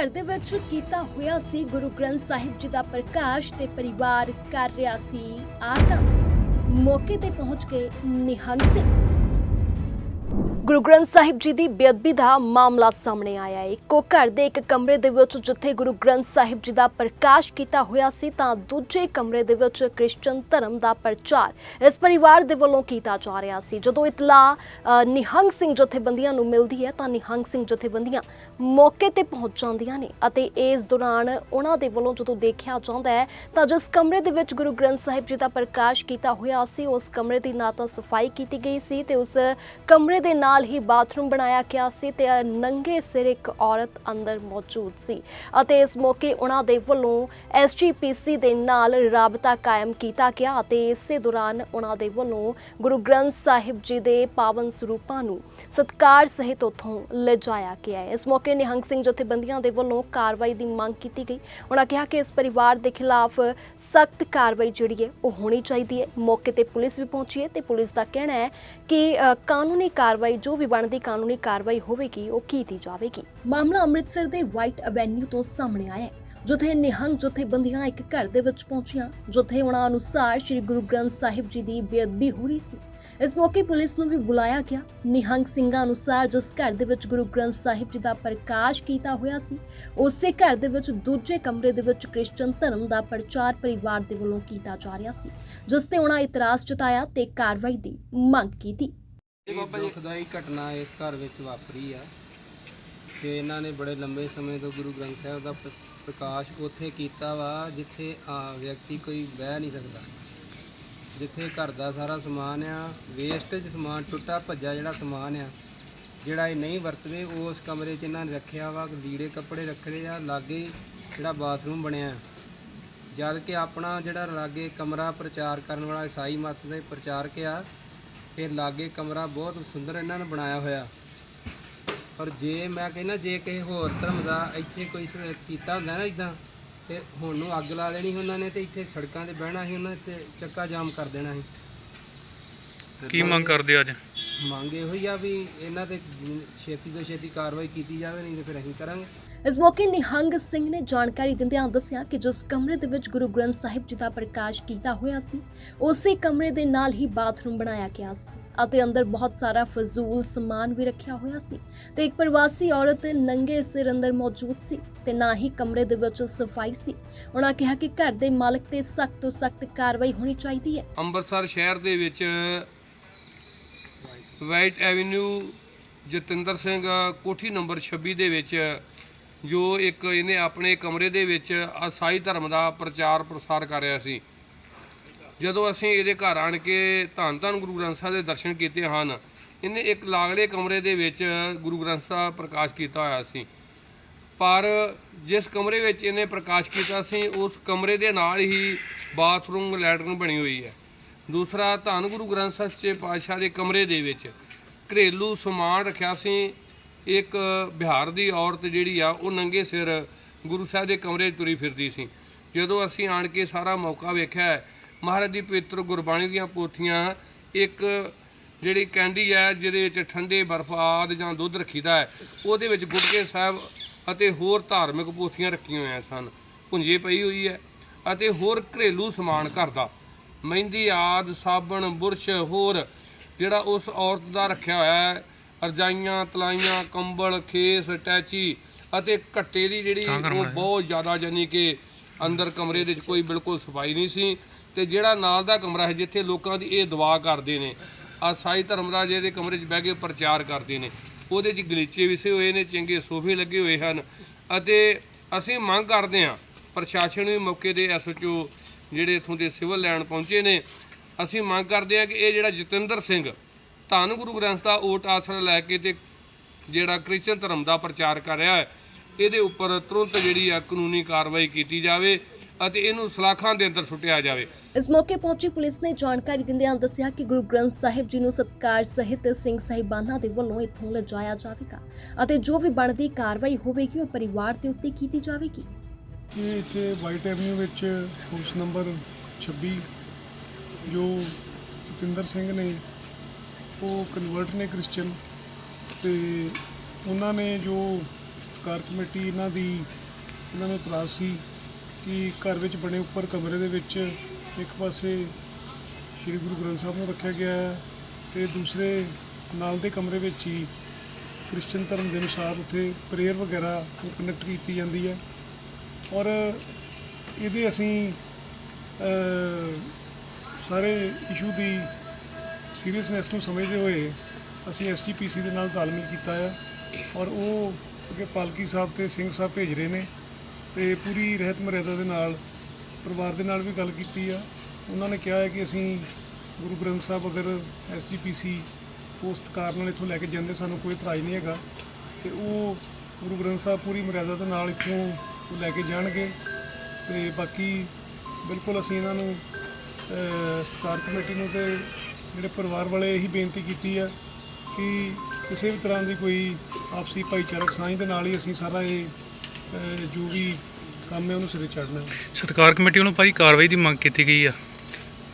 ਘਰ ਦੇ ਵਿੱਚ ਕੀਤਾ ਹੋਇਆ ਸੀ ਗੁਰੂ ਗ੍ਰੰਥ ਸਾਹਿਬ ਜੀ ਦਾ ਪ੍ਰਕਾਸ਼ ਤੇ ਪਰਿਵਾਰ ਕਰ ਰਿਹਾ ਸੀ ਆ ਮੌਕੇ ਤੇ ਪਹੁੰਚ ਕੇ ਨਿਹੰਗ ਸਿੰਘ ਗੁਰੂ ਗ੍ਰੰਥ ਸਾਹਿਬ ਜੀ ਦੀ ਬੇਅਦਬੀ ਦਾ ਮਾਮਲਾ ਸਾਹਮਣੇ ਆਇਆ ਹੈ। ਇੱਕੋ ਘਰ ਦੇ ਇੱਕ ਕਮਰੇ ਦੇ ਵਿੱਚ ਜਿੱਥੇ ਗੁਰੂ ਗ੍ਰੰਥ ਸਾਹਿਬ ਜੀ ਦਾ ਪ੍ਰਕਾਸ਼ ਕੀਤਾ ਹੋਇਆ ਸੀ, ਤਾਂ ਦੂਜੇ ਕਮਰੇ ਦੇ ਵਿੱਚ ਕ੍ਰਿਸਚਨ ਧਰਮ ਦਾ ਪ੍ਰਚਾਰ ਇਸ ਪਰਿਵਾਰ ਦੇ ਵੱਲੋਂ ਕੀਤਾ ਜਾ ਰਿਹਾ ਸੀ। ਜਦੋਂ ਇਤਲਾ ਨਿਹੰਗ ਸਿੰਘ ਜਥੇਬੰਦੀਆਂ ਨੂੰ ਮਿਲਦੀ ਹੈ, ਤਾਂ ਨਿਹੰਗ ਸਿੰਘ ਜਥੇਬੰਦੀਆਂ ਮੌਕੇ ਤੇ ਪਹੁੰਚ ਜਾਂਦੀਆਂ ਨੇ ਅਤੇ ਇਸ ਦੌਰਾਨ ਉਹਨਾਂ ਦੇ ਵੱਲੋਂ ਜਦੋਂ ਦੇਖਿਆ ਜਾਂਦਾ ਹੈ, ਤਾਂ ਜਿਸ ਕਮਰੇ ਦੇ ਵਿੱਚ ਗੁਰੂ ਗ੍ਰੰਥ ਸਾਹਿਬ ਜੀ ਦਾ ਪ੍ਰਕਾਸ਼ ਕੀਤਾ ਹੋਇਆ ਸੀ, ਉਸ ਕਮਰੇ ਦੀ ਨਾ ਤਾਂ ਸਫ਼ਾਈ ਕੀਤੀ ਗਈ ਸੀ ਤੇ ਉਸ ਕਮਰੇ ਦੇ ਨਾਲ ਨਾਲ ਹੀ ਬਾਥਰੂਮ ਬਣਾਇਆ ਗਿਆ ਸੀ ਤੇ ਨੰਗੇ ਸਿਰ ਇੱਕ ਔਰਤ ਅੰਦਰ ਮੌਜੂਦ ਸੀ ਅਤੇ ਇਸ ਮੌਕੇ ਉਹਨਾਂ ਦੇ ਵੱਲੋਂ ਐਸਜੀਪੀਸੀ ਦੇ ਨਾਲ ਰਾਬਤਾ ਕਾਇਮ ਕੀਤਾ ਗਿਆ ਅਤੇ ਇਸੇ ਦੌਰਾਨ ਉਹਨਾਂ ਦੇ ਵੱਲੋਂ ਗੁਰੂ ਗ੍ਰੰਥ ਸਾਹਿਬ ਜੀ ਦੇ ਪਾਵਨ ਸਰੂਪਾਂ ਨੂੰ ਸਤਕਾਰ ਸਹਿਤ ਉਥੋਂ ਲਿਜਾਇਆ ਗਿਆ ਹੈ। ਇਸ ਮੌਕੇ ਨਿਹੰਗ ਸਿੰਘ ਜਥੇਬੰਦੀਆਂ ਦੇ ਵੱਲੋਂ ਕਾਰਵਾਈ ਦੀ ਮੰਗ ਕੀਤੀ ਗਈ। ਉਹਨਾਂ ਕਿਹਾ ਕਿ ਇਸ ਪਰਿਵਾਰ ਦੇ ਖਿਲਾਫ ਸਖਤ ਕਾਰਵਾਈ ਜਿਹੜੀ ਹੈ ਉਹ ਹੋਣੀ ਚਾਹੀਦੀ ਹੈ। ਮੌਕੇ ਤੇ ਪੁਲਿਸ ਵੀ ਪਹੁੰਚੀ ਹੈ ਤੇ ਪੁਲਿਸ ਦਾ ਕਹਿਣਾ ਹੈ ਕਿ ਕਾਨੂੰਨੀ ਕਾਰਵਾਈ ਜੋ ਵੀ ਬਣਦੀ ਕਾਨੂੰਨੀ ਕਾਰਵਾਈ ਹੋਵੇਗੀ, ਉਹ ਕੀਤੀ ਜਾਵੇਗੀ। ਮਾਮਲਾ ਅੰਮ੍ਰਿਤਸਰ ਦੇ ਵਾਈਟ ਐਵੇਨਿਊ ਤੋਂ ਸਾਹਮਣੇ ਆਇਆ ਹੈ, ਜਿੱਥੇ ਨਿਹੰਗ ਜਥੇਬੰਦੀਆਂ ਇੱਕ ਘਰ ਦੇ ਵਿੱਚ ਪਹੁੰਚੀਆਂ। ਜਿੱਥੇ ਉਹਨਾਂ ਅਨੁਸਾਰ ਸ੍ਰੀ ਗੁਰੂ ਗ੍ਰੰਥ ਸਾਹਿਬ ਜੀ ਦੀ ਬੇਅਦਬੀ ਹੋ ਰਹੀ ਸੀ। ਇਸ ਮੌਕੇ ਪੁਲਿਸ ਨੂੰ ਵੀ ਬੁਲਾਇਆ ਗਿਆ। ਨਿਹੰਗ ਸਿੰਘਾਂ ਅਨੁਸਾਰ ਜਿਸ ਘਰ ਦੇ ਵਿੱਚ ਗੁਰੂ ਗ੍ਰੰਥ ਸਾਹਿਬ ਜੀ ਦਾ ਪ੍ਰਕਾਸ਼ ਕੀਤਾ ਹੋਇਆ ਸੀ, ਉਸੇ ਘਰ ਦੇ ਵਿੱਚ ਦੂਜੇ ਕਮਰੇ ਦੇ ਵਿੱਚ ਕ੍ਰਿਸਚਨ ਧਰਮ ਦਾ ਪ੍ਰਚਾਰ ਪਰਿਵਾਰ ਦੇ ਵੱਲੋਂ ਕੀਤਾ ਜਾ ਰਿਹਾ ਸੀ, ਜਿਸ ਤੇ ਉਹਨਾਂ ਇਤਰਾਜ਼ ਜਤਾਇਆ ਤੇ ਕਾਰਵਾਈ ਦੀ ਮੰਗ ਕੀਤੀ। ਇਹ ਦੁਖਦਾਈ ਘਟਨਾ ਇਸ ਘਰ ਵਿੱਚ ਵਾਪਰੀ ਆ ਕਿ ਇਹਨਾਂ ਨੇ ਬੜੇ ਲੰਬੇ ਸਮੇਂ ਤੋਂ ਗੁਰੂ ਗ੍ਰੰਥ ਸਾਹਿਬ ਦਾ ਪ੍ਰ- ਪ੍ਰਕਾਸ਼ ਉੱਥੇ ਕੀਤਾ ਵਾ ਜਿੱਥੇ ਆ ਵਿਅਕਤੀ ਕੋਈ ਬਹਿ ਨਹੀਂ ਸਕਦਾ। ਜਿੱਥੇ ਘਰ ਦਾ ਸਾਰਾ ਸਮਾਨ ਆ ਵੇਸਟੇਜ ਸਮਾਨ ਟੁੱਟਾ ਭੱਜਾ ਜਿਹੜਾ ਸਮਾਨ ਆ ਜਿਹੜਾ ਇਹ ਨਹੀਂ ਵਰਤਦੇ ਉਸ ਕਮਰੇ 'ਚ ਇਹਨਾਂ ਨੇ ਰੱਖਿਆ ਵਾ ਲੀੜੇ ਕੱਪੜੇ ਰੱਖੇ ਆ ਲਾਗੇ ਜਿਹੜਾ ਬਾਥਰੂਮ ਬਣਿਆ। ਜਦ ਕਿ ਆਪਣਾ ਜਿਹੜਾ ਲਾਗੇ ਕਮਰਾ ਪ੍ਰਚਾਰ ਕਰਨ ਵਾਲਾ ਈਸਾਈ ਮਤ ਦੇ ਪ੍ਰਚਾਰਕ ਆ ਇਹ ਲਾਗੇ ਕਮਰਾ ਬਹੁਤ ਸੁੰਦਰ ਇਹਨਾਂ ਨੇ ਬਣਾਇਆ ਹੋਇਆ। ਔਰ ਜੇ ਮੈਂ ਕਹਿੰਦਾ ਜੇ ਕਿਸੇ ਹੋਰ ਧਰਮ ਦਾ ਇੱਥੇ ਕੋਈ ਸ- ਕੀਤਾ ਹੁੰਦਾ ਨਾ ਇਦਾਂ ਤੇ ਹੁਣ ਨੂੰ ਅੱਗ ਲਾ ਦੇਣੀ ਉਹਨਾਂ ਨੇ ਤੇ ਇੱਥੇ ਸੜਕਾਂ ਤੇ ਬਹਿਣਾ ਸੀ ਉਹਨਾਂ ਤੇ ਚੱਕਾ ਜਾਮ ਕਰ ਦੇਣਾ ਸੀ। ਕੀ ਮੰਗ ਕਰਦੇ ਅੱਜ? ਮੰਗ ਇਹੋ ਹੀ ਆ ਵੀ ਇਹਨਾਂ ਤੇ ਛੇਤੀ ਤੋਂ ਛੇਤੀ ਕਾਰਵਾਈ ਕੀਤੀ ਜਾਵੇ ਨਹੀਂ ਤੇ ਫਿਰ ਅਸੀਂ ਕਰਾਂਗੇ। ਇਸ ਮੌਕੇ ਨਿਹੰਗ ਸਿੰਘ ਨੇ ਜਾਣਕਾਰੀ ਦਿੰਦਿਆਂ ਦੱਸਿਆ ਕਿ ਜਿਸ ਕਮਰੇ ਦੇ ਵਿੱਚ ਗੁਰੂ ਗ੍ਰੰਥ ਸਾਹਿਬ ਜੀ ਦਾ ਪ੍ਰਕਾਸ਼ ਕੀਤਾ ਹੋਇਆ ਸੀ, ਉਸੇ ਕਮਰੇ ਦੇ ਨਾਲ ਹੀ ਬਾਥਰੂਮ ਬਣਾਇਆ ਗਿਆ ਸੀ ਅਤੇ ਅੰਦਰ ਬਹੁਤ ਸਾਰਾ ਫਜ਼ੂਲ ਸਮਾਨ ਵੀ ਰੱਖਿਆ ਹੋਇਆ ਸੀ ਤੇ ਇੱਕ ਪ੍ਰਵਾਸੀ ਔਰਤ ਨੰਗੇ ਸਿਰ ਅੰਦਰ ਮੌਜੂਦ ਸੀ ਤੇ ਨਾ ਹੀ ਕਮਰੇ ਦੇ ਵਿੱਚ ਸਫ਼ਾਈ ਸੀ। ਉਹਨਾਂ ਕਿਹਾ ਕਿ ਘਰ ਦੇ ਮਾਲਕ ਤੇ ਸਖਤ ਤੋਂ ਸਖਤ ਕਾਰਵਾਈ ਹੋਣੀ ਚਾਹੀਦੀ ਹੈ। ਅੰਮ੍ਰਿਤਸਰ ਸ਼ਹਿਰ ਦੇ ਵਿੱਚ ਵਾਈਟ ਐਵਨਿਊ ਜਤਿੰਦਰ ਸਿੰਘ ਕੋਠੀ ਨੰਬਰ 26 ਦੇ ਵਿੱਚ ਜੋ ਇੱਕ ਇਹਨੇ ਆਪਣੇ ਕਮਰੇ ਦੇ ਵਿੱਚ ਅਸਾਈ ਧਰਮ ਦਾ ਪ੍ਰਚਾਰ ਪ੍ਰਸਾਰ ਕਰ ਰਿਹਾ ਸੀ। ਜਦੋਂ ਅਸੀਂ ਇਹਦੇ ਘਰ ਆਣ ਕੇ ਧੰਨ ਧੰਨ ਗੁਰੂ ਗ੍ਰੰਥ ਸਾਹਿਬ ਦੇ ਦਰਸ਼ਨ ਕੀਤੇ ਹਨ, ਇਹਨੇ ਇੱਕ ਲਾਗਲੇ ਕਮਰੇ ਦੇ ਵਿੱਚ ਗੁਰੂ ਗ੍ਰੰਥ ਸਾਹਿਬ ਪ੍ਰਕਾਸ਼ ਕੀਤਾ ਹੋਇਆ ਸੀ। ਪਰ ਜਿਸ ਕਮਰੇ ਵਿੱਚ ਇਹਨੇ ਪ੍ਰਕਾਸ਼ ਕੀਤਾ ਸੀ, ਉਸ ਕਮਰੇ ਦੇ ਨਾਲ ਹੀ ਬਾਥਰੂਮ, ਲੈਟਰਨ ਬਣੀ ਹੋਈ ਹੈ। ਦੂਸਰਾ, ਧੰਨ ਗੁਰੂ ਗ੍ਰੰਥ ਸਾਹਿਬ ਸੱਚੇ ਪਾਤਸ਼ਾਹ ਦੇ ਕਮਰੇ ਦੇ ਵਿੱਚ ਘਰੇਲੂ ਸਮਾਨ ਰੱਖਿਆ ਸੀ ਇੱਕ ਬਿਹਾਰ ਦੀ ਔਰਤ ਜਿਹੜੀ ਆ, ਉਹ ਨੰਗੇ ਸਿਰ ਗੁਰੂ ਸਾਹਿਬ ਦੇ ਕਮਰੇ 'ਚ ਤੁਰੀ ਫਿਰਦੀ ਸੀ। ਜਦੋਂ ਅਸੀਂ ਆਣ ਕੇ ਸਾਰਾ ਮੌਕਾ ਵੇਖਿਆ, ਮਹਾਰਾਜ ਦੀ ਪਵਿੱਤਰ ਗੁਰਬਾਣੀ ਦੀਆਂ ਪੋਥੀਆਂ, ਇੱਕ ਜਿਹੜੀ ਕਹਿੰਦੀ ਹੈ ਜਿਹਦੇ ਵਿੱਚ ਠੰਡੇ ਬਰਫ਼ ਆਦਿ ਜਾਂ ਦੁੱਧ ਰੱਖੀਦਾ ਹੈ, ਉਹਦੇ ਵਿੱਚ ਗੁਟਕੇ ਸਾਹਿਬ ਅਤੇ ਹੋਰ ਧਾਰਮਿਕ ਪੋਥੀਆਂ ਰੱਖੀਆਂ ਹੋਈਆਂ ਸਨ। ਪੁੰਜੇ ਪਈ ਹੋਈ ਹੈ ਅਤੇ ਹੋਰ ਘਰੇਲੂ ਸਮਾਨ ਘਰ ਦਾ। ਮਹਿੰਦੀ ਆਦ, ਸਾਬਣ, ਬੁਰਸ਼, ਹੋਰ ਜਿਹੜਾ ਉਸ ਔਰਤ ਦਾ ਰੱਖਿਆ ਹੋਇਆ ਹੈ ਰਜਾਈਆਂ ਤਲਾਈਆਂ ਕੰਬਲ ਖੇਸ ਟੈਚੀ ਅਤੇ ਘੱਟੇ ਦੀ ਜਿਹੜੀ ਉਹ ਬਹੁਤ ਜ਼ਿਆਦਾ ਜਾਨੀ ਕਿ ਅੰਦਰ ਕਮਰੇ ਦੇ ਵਿੱਚ ਕੋਈ ਬਿਲਕੁਲ ਸਫ਼ਾਈ ਨਹੀਂ ਸੀ ਤੇ ਜਿਹੜਾ ਨਾਲ ਦਾ ਕਮਰਾ ਹੈ ਜਿੱਥੇ ਲੋਕਾਂ ਦੀ ਇਹ ਦੁਆ ਕਰਦੇ ਨੇ ਆ ਸਾਈ ਧਰਮ ਦਾ ਜਿਹਦੇ ਕਮਰੇ 'ਚ ਬਹਿ ਕੇ ਪ੍ਰਚਾਰ ਕਰਦੇ ਨੇ। ਉਹਦੇ 'ਚ ਗਲੀਚੇ ਵਿਸੇ ਹੋਏ ਨੇ ਚੰਗੇ ਸੋਫੇ ਲੱਗੇ ਹੋਏ ਹਨ ਅਤੇ ਅਸੀਂ ਮੰਗ ਕਰਦੇ ਹਾਂ ਪ੍ਰਸ਼ਾਸਨ ਵੀ ਮੌਕੇ ਦੇ ਐਸਓਚਓ ਜਿਹੜੇ ਇਥੋਂ ਦੇ ਸਿਵਲ ਲੈਣ ਪਹੁੰਚੇ ਨੇ ਅਸੀਂ ਮੰਗ ਕਰਦੇ ਹਾਂ ਕਿ ਇਹ ਜਿਹੜਾ ਜਤਿੰਦਰ ਸਿੰਘ ਧੰਨ ਗੁਰੂ ਗ੍ਰੰਥ ਦਾ ਓਟ ਆਸਰਾ ਲੈ ਕੇ ਤੇ ਜਿਹੜਾ ਕ੍ਰਿਸਚਨ ਧਰਮ ਦਾ ਪ੍ਰਚਾਰ ਕਰ ਰਿਹਾ ਹੈ ਇਹਦੇ ਉੱਪਰ ਤੁਰੰਤ ਜਿਹੜੀ ਆ ਕਾਨੂੰਨੀ ਕਾਰਵਾਈ ਕੀਤੀ ਜਾਵੇ ਅਤੇ ਇਹਨੂੰ ਸਲਾਖਾਂ ਦੇ ਅੰਦਰ ਸੁੱਟਿਆ ਜਾਵੇ। ਇਸ ਮੌਕੇ ਪਹੁੰਚੀ ਪੁਲਿਸ ਨੇ ਜਾਣਕਾਰੀ ਦਿੰਦਿਆਂ ਦੱਸਿਆ ਕਿ ਗੁਰੂ ਗ੍ਰੰਥ ਸਾਹਿਬ ਜੀ ਨੂੰ ਸਤਕਾਰ ਸਹਿਤ ਸਿੰਘ ਸਾਹਿਬਾਨਾਂ ਦੇ ਵੱਲੋਂ ਇੱਥੋਂ ਲਿਜਾਇਆ ਜਾਵੇਗਾ ਅਤੇ ਜੋ ਵੀ ਬਣਦੀ ਕਾਰਵਾਈ ਹੋਵੇਗੀ ਉਹ ਪਰਿਵਾਰ ਦੇ ਉੱਤੇ ਕੀਤੀ ਜਾਵੇਗੀ। ਇਹ ਇੱਥੇ ਵਾਈਟ ਐਵਨਿਊ ਵਿੱਚ ਹਾਊਸ ਨੰਬਰ 26 ਜੋ ਜਤਿੰਦਰ ਸਿੰਘ ਨੇ ਉਹ ਕਨਵਰਟ ਨੇ ਕ੍ਰਿਸਚੀਅਨ ਤੇ ਉਹਨਾਂ ਨੇ ਜੋ ਸਤਕਾਰ ਕਮੇਟੀ ਇਹਨਾਂ ਦੀ, ਇਹਨਾਂ ਨੂੰ ਇਤਰਾਜ਼ ਸੀ ਕਿ ਘਰ ਵਿੱਚ ਬਣੇ ਉੱਪਰ ਕਮਰੇ ਦੇ ਵਿੱਚ ਇੱਕ ਪਾਸੇ ਸ੍ਰੀ ਗੁਰੂ ਗ੍ਰੰਥ ਸਾਹਿਬ ਨੂੰ ਰੱਖਿਆ ਗਿਆ ਹੈ ਤੇ ਦੂਸਰੇ ਨਾਲ ਦੇ ਕਮਰੇ ਵਿੱਚ ਹੀ ਕ੍ਰਿਸਚਨ ਧਰਮ ਦੇ ਅਨੁਸਾਰ ਉੱਥੇ ਪ੍ਰੇਅਰ ਵਗੈਰਾ ਕਨੈਕਟ ਕੀਤੀ ਜਾਂਦੀ ਹੈ। ਔਰ ਇਹਦੇ ਅਸੀਂ ਸਾਰੇ ਇਸ਼ੂ ਦੀ ਸੀਰੀਅਸਨੈਸ ਨੂੰ ਸਮਝਦੇ ਹੋਏ ਅਸੀਂ ਐਸਜੀਪੀਸੀ ਦੇ ਨਾਲ ਤਾਲਮੇਲ ਕੀਤਾ ਹੈ ਔਰ ਉਹ ਅੱਗੇ ਪਾਲਕੀ ਸਾਹਿਬ ਤੇ ਸਿੰਘ ਸਾਹਿਬ ਭੇਜ ਰਹੇ ਨੇ ਤੇ ਪੂਰੀ ਰਹਿਤ ਮਰਿਆਦਾ ਦੇ ਨਾਲ ਪਰਿਵਾਰ ਦੇ ਨਾਲ ਵੀ ਗੱਲ ਕੀਤੀ ਆ। ਉਹਨਾਂ ਨੇ ਕਿਹਾ ਹੈ ਕਿ ਅਸੀਂ ਗੁਰੂ ਗ੍ਰੰਥ ਸਾਹਿਬ ਅਗਰ ਐਸਜੀਪੀਸੀ ਪੋਸਟ ਕਾਰ ਨਾਲ ਇੱਥੋਂ ਲੈ ਕੇ ਜਾਂਦੇ ਸਾਨੂੰ ਕੋਈ ਇਤਰਾਜ਼ ਨਹੀਂ ਹੈਗਾ। ਤੇ ਉਹ ਗੁਰੂ ਗ੍ਰੰਥ ਸਾਹਿਬ ਪੂਰੀ ਮਰਿਆਦਾ ਦੇ ਨਾਲ ਇੱਥੋਂ ਲੈ ਕੇ ਜਾਣਗੇ ਤੇ ਬਾਕੀ ਬਿਲਕੁਲ ਅਸੀਂ ਇਹਨਾਂ ਨੂੰ ਅਹ, ਸਤਿਕਾਰ ਕਮੇਟੀ ਨੂੰ ਤੇ ਜਿਹੜੇ ਪਰਿਵਾਰ ਵਾਲੇ ਇਹੀ ਬੇਨਤੀ ਕੀਤੀ ਹੈ ਕਿ ਕਿਸੇ ਵੀ ਤਰ੍ਹਾਂ ਦੀ ਕੋਈ ਆਪਸੀ ਭਾਈਚਾਰਕ ਸਾਂਝ ਦੇ ਨਾਲ ਹੀ ਅਸੀਂ ਸਾਰਾ ਇਹ ਅਹ, ਜੋ ਵੀ ਕੰਮ ਹੈ ਉਹਨੂੰ ਸਿਰੇ ਚੜ੍ਹਨਾ ਹੈ। ਸਤਕਾਰ ਕਮੇਟੀ ਵੱਲੋਂ ਭਾਈ ਕਾਰਵਾਈ ਦੀ ਮੰਗ ਕੀਤੀ ਗਈ ਆ।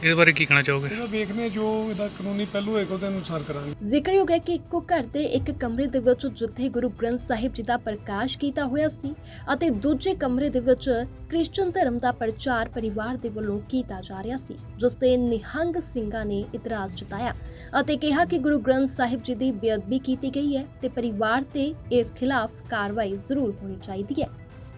ਇਹਦੇ ਬਾਰੇ ਕੀ ਕਹਿਣਾ ਚਾਹੋਗੇ? ਇਹਦਾ ਵੇਖਦੇ ਹਾਂ ਜੋ ਇਹਦਾ ਕਾਨੂੰਨੀ ਪਹਿਲੂ ਹੋਏਗਾ ਉਹਦੇ ਅਨੁਸਾਰ ਕਰਾਂਗੇ। ਜ਼ਿਕਰਯੋਗ ਹੈ ਕਿ ਇੱਕੋ ਘਰ ਦੇ ਇੱਕ ਕਮਰੇ ਦੇ ਵਿੱਚ ਜਿੱਥੇ ਗੁਰੂ ਗ੍ਰੰਥ ਸਾਹਿਬ ਜੀ ਦਾ ਪ੍ਰਕਾਸ਼ ਕੀਤਾ ਹੋਇਆ ਸੀ ਅਤੇ ਦੂਜੇ ਕਮਰੇ ਦੇ ਵਿੱਚ ਕ੍ਰਿਸਚਨ ਧਰਮ ਦਾ ਪ੍ਰਚਾਰ ਪਰਿਵਾਰ ਦੇ ਵੱਲੋਂ ਕੀਤਾ ਜਾ ਰਿਹਾ ਸੀ ਜਿਸ ਤੇ ਨਿਹੰਗ ਸਿੰਘਾਂ ਨੇ ਇਤਰਾਜ਼ ਜਤਾਇਆ ਅਤੇ ਕਿਹਾ ਕਿ ਗੁਰੂ ਗ੍ਰੰਥ ਸਾਹਿਬ ਜੀ ਦੀ ਬੇਅਦਬੀ ਕੀਤੀ ਗਈ ਹੈ ਤੇ ਪਰਿਵਾਰ ਤੇ ਇਸ ਖਿਲਾਫ ਕਾਰਵਾਈ ਜ਼ਰੂਰ ਹੋਣੀ ਚਾਹੀਦੀ ਹੈ।